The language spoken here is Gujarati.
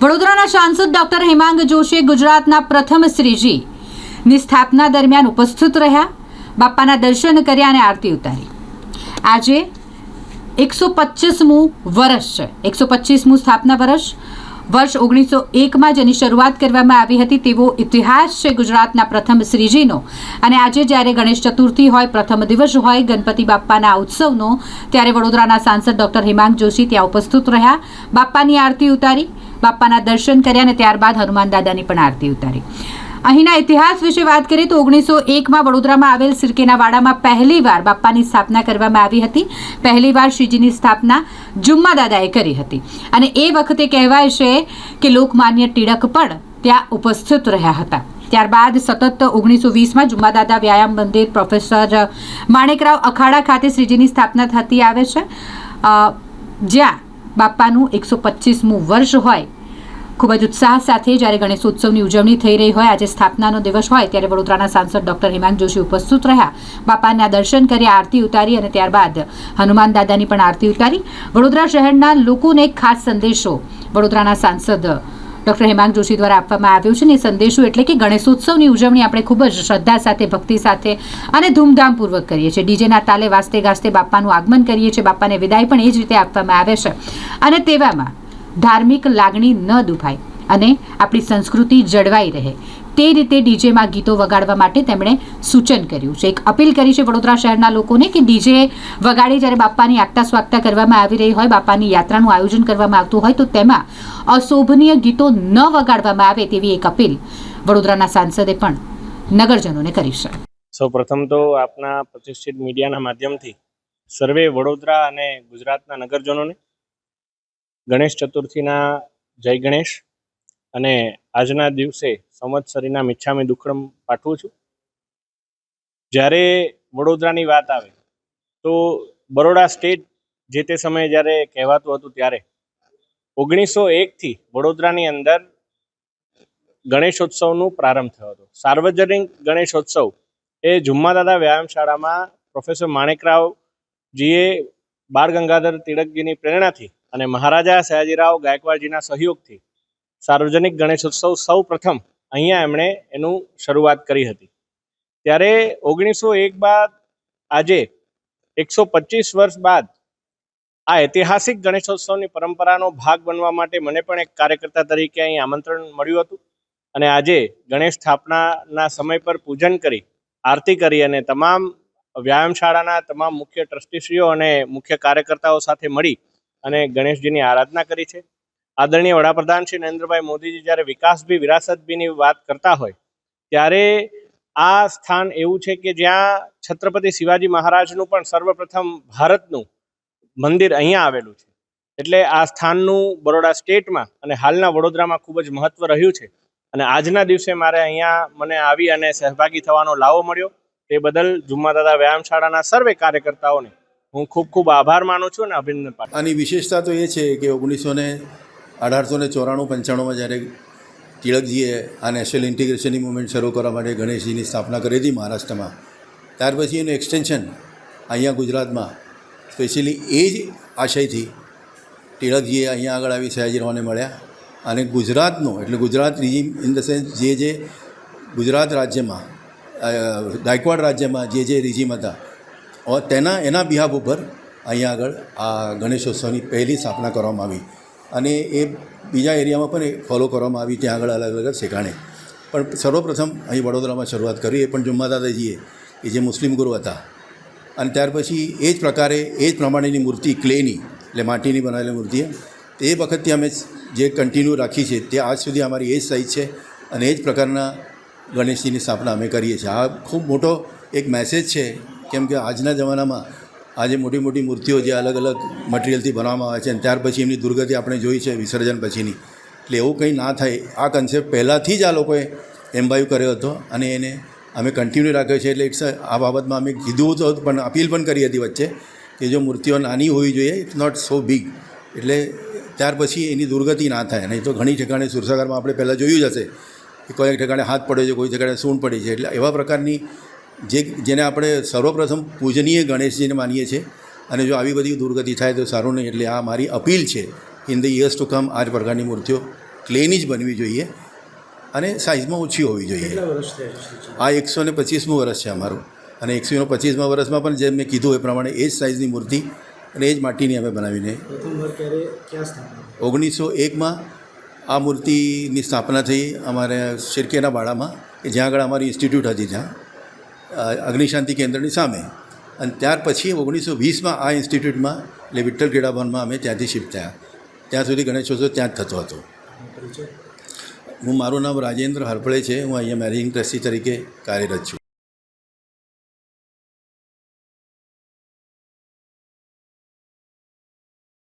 વડોદરાના સાંસદ ડોક્ટર હેમાંગ જોશી ગુજરાતના પ્રથમ શ્રીજી ની સ્થાપના દરમિયાન ઉપસ્થિત રહ્યા બાપાના દર્શન કર્યા અને આરતી ઉતારી. આજે એકસો પચીસમું વર્ષ છે. એકસો પચીસમું સ્થાપના વર્ષ. વર્ષ ઓગણીસો એકમાં જેની શરૂઆત કરવામાં આવી હતી તેવો ઇતિહાસ છે ગુજરાતના પ્રથમ શ્રીજીનો. અને આજે જ્યારે ગણેશ ચતુર્થી હોય, પ્રથમ દિવસ હોય, ગણપતિ બાપ્પાના ઉત્સવનો, ત્યારે વડોદરાના સાંસદ ડોક્ટર હિમાંગ જોશી ત્યાં ઉપસ્થિત રહ્યા. બાપ્પાની આરતી ઉતારી. બાપ્પાના દર્શન કર્યા અને ત્યારબાદ હનુમાન દાદાની પણ આરતી ઉતારી. અહીંના ઇતિહાસ વિશે વાત કરીએ તો ઓગણીસો એકમાં વડોદરામાં આવેલ સિરકેના વાડામાં પહેલીવાર બાપ્પાની સ્થાપના કરવામાં આવી હતી. પહેલીવાર શ્રીજીની સ્થાપના જુમ્મા દાદાએ કરી હતી. અને એ વખતે કહેવાય છે કે લોકમાન્ય ટિળક પણ ત્યાં ઉપસ્થિત રહ્યા હતા. ત્યારબાદ સતત ઓગણીસો વીસમાં જુમ્માદાદા વ્યાયામ મંદિર પ્રોફેસર માણેકરાવ અખાડા ખાતે શ્રીજીની સ્થાપના થતી આવે છે. જ્યાં બાપ્પાનું એકસો પચીસમું વર્ષ હોય. ખૂબ જ ઉત્સાહ સાથે જ્યારે ગણેશોત્સવની ઉજવણી થઈ રહી હોય, આજે સ્થાપનાનો દિવસ હોય, ત્યારે વડોદરાના સાંસદ ડોક્ટર હેમાંગ જોશી ઉપસ્થિત રહ્યા. બાપાના દર્શન કરી આરતી ઉતારી અને ત્યારબાદ હનુમાન દાદાની પણ આરતી ઉતારી. વડોદરા શહેરના લોકોને એક ખાસ સંદેશો. વડોદરાના સાંસદ ડોક્ટર હેમાંગ જોશી દ્વારા આપવામાં આવ્યો છે અને સંદેશો એટલે કે ગણેશોત્સવની ઉજવણી આપણે ખૂબ જ શ્રદ્ધા સાથે, ભક્તિ સાથે અને ધૂમધામપૂર્વક કરીએ છીએ. ડીજેના તાલે વાસ્તે ગાસ્તે બાપાનું આગમન કરીએ છીએ. બાપાને વિદાય પણ એ જ રીતે આપવામાં આવે છે. અને તેવામાં ધાર્મિક લાગણી ન દુભાય. અને આપણી સંસ્કૃતિ જળવાઈ રહે. તે રીતે ડીજેમાં ગીતો વગાડવા માટે તેમણે સૂચન કર્યું છે. એક અપીલ કરી છે વડોદરા શહેરના લોકોને કે ડીજે વગાડી જ્યારે બાપાની આગતા સ્વાગતા કરવામાં આવી રહી હોય બાપાની યાત્રાનું આયોજન કરવામાં આવતું હોય, તો તેમાં અશોભનીય ગીતો ન વગાડવામાં આવે તેવી એક અપીલ વડોદરાના સાંસદે પણ નગરજનોને કરી છે. સૌ પ્રથમ તો આપના પ્રતિષ્ઠિત મીડિયાના માધ્યમથી સર્વે વડોદરા અને ગુજરાતના નગરજનોને ગણેશ ચતુર્થીના જય ગણેશ અને આજના દિવસે સંવત્સરીના મિચ્છામી દુક્કડમ પાઠવું છું. જ્યારે વડોદરાની વાત આવે, તો બરોડા સ્ટેટ જે તે સમયે જ્યારે કહેવાતું હતું ત્યારે, ઓગણીસો એકથી વડોદરાની અંદર ગણેશોત્સવનું પ્રારંભ થયો હતો. સાર્વજનિક ગણેશોત્સવ એ જુમ્માદાદા વ્યાયામ શાળામાં પ્રોફેસર માણેકરાવજીએ બાળ ગંગાધર તિળકજીની પ્રેરણાથી અને મહારાજા સયાજીરાવ ગાયકવાડજીના સહયોગથી સાર્વજનિક ગણેશોત્સવ સૌ પ્રથમ અહીંયા એમણે એનું શરૂઆત કરી હતી. ત્યારે ઓગણીસો એક બાદ આજે એકસો પચીસ વર્ષ બાદ આ ઐતિહાસિક ગણેશોત્સવની પરંપરાનો ભાગ બનવા માટે મને પણ એક કાર્યકર્તા તરીકે અહીં આમંત્રણ મળ્યું હતું. અને આજે ગણેશ સ્થાપનાના સમય પર પૂજન કરી, આરતી કરી અને તમામ વ્યાયામશાળાના તમામ મુખ્ય ટ્રસ્ટીશ્રીઓ અને મુખ્ય કાર્યકર્તાઓ સાથે મળી અને ગણેશજીની આરાધના કરી છે. આદરણીય વડાપ્રધાન શ્રી નરેન્દ્રભાઈ મોદીજી જ્યારે વિકાસ બી, વિરાસત બીની વાત કરતા હોય, ત્યારે આ સ્થાન એવું છે કે જ્યાં છત્રપતિ શિવાજી મહારાજનું પણ સર્વપ્રથમ ભારતનું મંદિર અહીંયા આવેલું છે. એટલે આ સ્થાનનું બરોડા સ્ટેટમાં અને હાલના વડોદરામાં ખૂબ જ મહત્વ રહ્યું છે. અને આજના દિવસે મારે અહીંયા મને આવી અને સહભાગી થવાનો લાવો મળ્યો. તે બદલ જુમ્મા દાદા વ્યાયામશાળાના સર્વે કાર્યકર્તાઓને હું ખૂબ ખૂબ આભાર માનું છું અને અભિનંદન પાઠવું આની વિશેષતા તો એ છે કે ઓગણીસો અઢારસો ને ચોરાણું પંચાણુંમાં જ્યારે તિળકજીએ આ નેશનલ ઇન્ટિગ્રેશનની મુવમેન્ટ શરૂ કરવા માટે ગણેશજીની સ્થાપના કરી હતી મહારાષ્ટ્રમાં, ત્યાર પછી એનું એક્સટેન્શન અહીંયા ગુજરાતમાં, સ્પેશિયલી એ જ આશયથી તિળકજીએ અહીંયા આગળ આવી સયાજીરાવને મળ્યા અને ગુજરાતનો, એટલે Gujarat regime in the sense જે જે ગુજરાત રાજ્યમાં ગાયકવાડ રાજ્યમાં જે જે રિજીમ હતા તેના, એના બિહાફ ઉપર અહીંયા આગળ આ ગણેશોત્સવની પહેલી સ્થાપના કરવામાં આવી. અને એ બીજા એરિયામાં પણ એ ફોલો કરવામાં આવી, ત્યાં આગળ અલગ અલગ શેખાણે પણ સર્વપ્રથમ અહીં વડોદરામાં શરૂઆત કરી, એ પણ જુમ્મા દાદાજીએ કે જે મુસ્લિમ ગુરુ હતા. અને ત્યાર પછી એ જ પ્રકારે, એ જ પ્રમાણેની મૂર્તિ, ક્લેની, એટલે માટીની બનાવેલી મૂર્તિ તે વખતથી અમે જે કન્ટિન્યુ રાખી છે, તે આજ સુધી અમારી એ જ સાઇઝ છે અને એ જ પ્રકારના ગણેશજીની સ્થાપના અમે કરીએ છીએ. આ ખૂબ મોટો એક મેસેજ છે, કેમ કે આજના જમાનામાં આજે મોટી મોટી મૂર્તિઓ જે અલગ અલગ મટિરિયલથી બનાવવામાં આવે છે અને ત્યાર પછી એમની દુર્ગતિ આપણે જોઈ છે વિસર્જન પછીની. એટલે એવું કંઈ ના થાય. આ કન્સેપ્ટ પહેલાંથી જ આ લોકોએ એમ્બાયુ કર્યો હતો અને એને અમે કન્ટિન્યુ રાખ્યો છે. એટલે ઇટ્સ આ બાબતમાં અમે કીધું તો પણ અપીલ પણ કરી હતી વચ્ચે કે જો મૂર્તિઓ નાની હોવી જોઈએ ઇટ્સ નોટ સો બિગ એટલે ત્યાર પછી એની દુર્ગતિ ના થાય. નહીં તો ઘણી ઠેકાણે સુરસાગરમાં આપણે પહેલાં જોયું જ હશે કે કોઈ ઠેકાણે હાથ પડ્યો છે, કોઈ ઠેકાણે સૂંઢ પડી છે. એટલે એવા પ્રકારની જે જેને આપણે સર્વપ્રથમ પૂજનીય ગણેશજીને માનીએ છીએ. અને જો આવી બધી દુર્ગતિ થાય તો સારું નહીં. એટલે આ મારી અપીલ છે in the years to come આ જ પ્રકારની મૂર્તિઓ ક્લેની જ બનવી જોઈએ અને સાઇઝમાં ઓછી હોવી જોઈએ. આ એકસો ને પચીસમું વર્ષ છે અમારું. અને એકસો પચીસમાં વર્ષમાં પણ જેમ મેં કીધું એ પ્રમાણે એ જ સાઇઝની મૂર્તિ અને એ જ માટીની અમે બનાવીને? ઓગણીસો એકમાં આ મૂર્તિની સ્થાપના થઈ અમારે શિરકેના બાળામાં કે જ્યાં આગળ અમારી ઇન્સ્ટિટ્યૂટ હતી ત્યાં. અગ્નિશાંતિ કેન્દ્રની સામે. અને ત્યાર પછી ઓગણીસો વીસમાં આ ઇન્સ્ટિટ્યૂટમાં એટલે વિઠ્ઠલ ક્રીડાભવનમાં અમે ત્યાંથી શિફ્ટ થયા. ત્યાં સુધી ગણેશોત્સવ ત્યાં જ થતો હતો. હું મારું નામ રાજેન્દ્ર હરફળે છે. હું અહીંયા મેનેજિંગ ટ્રસ્ટી તરીકે કાર્યરત છું.